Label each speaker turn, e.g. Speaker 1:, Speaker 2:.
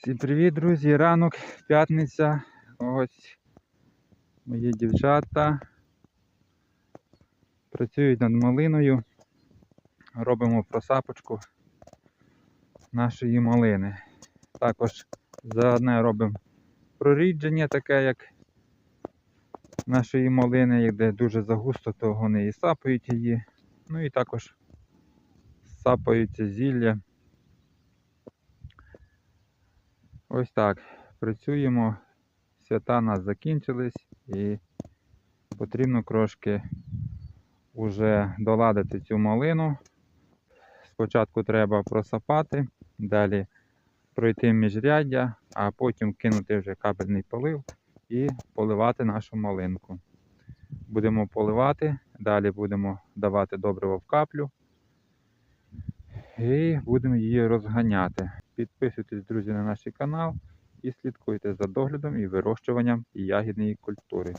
Speaker 1: Всім привіт, друзі! Ранок, п'ятниця. Ось мої дівчата працюють над малиною. Робимо просапочку нашої малини. Також заодне робимо прорідження, таке як нашої малини, де дуже загусто, то вони і сапають її. Ну і також сапаються зілля. Ось так. Працюємо. Свята у нас закінчились і потрібно трошки вже доладити цю малину. Спочатку треба просапати, далі пройти міжряддя, а потім кинути вже капельний полив і поливати нашу малинку. Будемо поливати, далі будемо давати добриво в каплю і будемо її розганяти. Підписуйтесь, друзі, на наш канал і слідкуйте за доглядом і вирощуванням ягідної культури.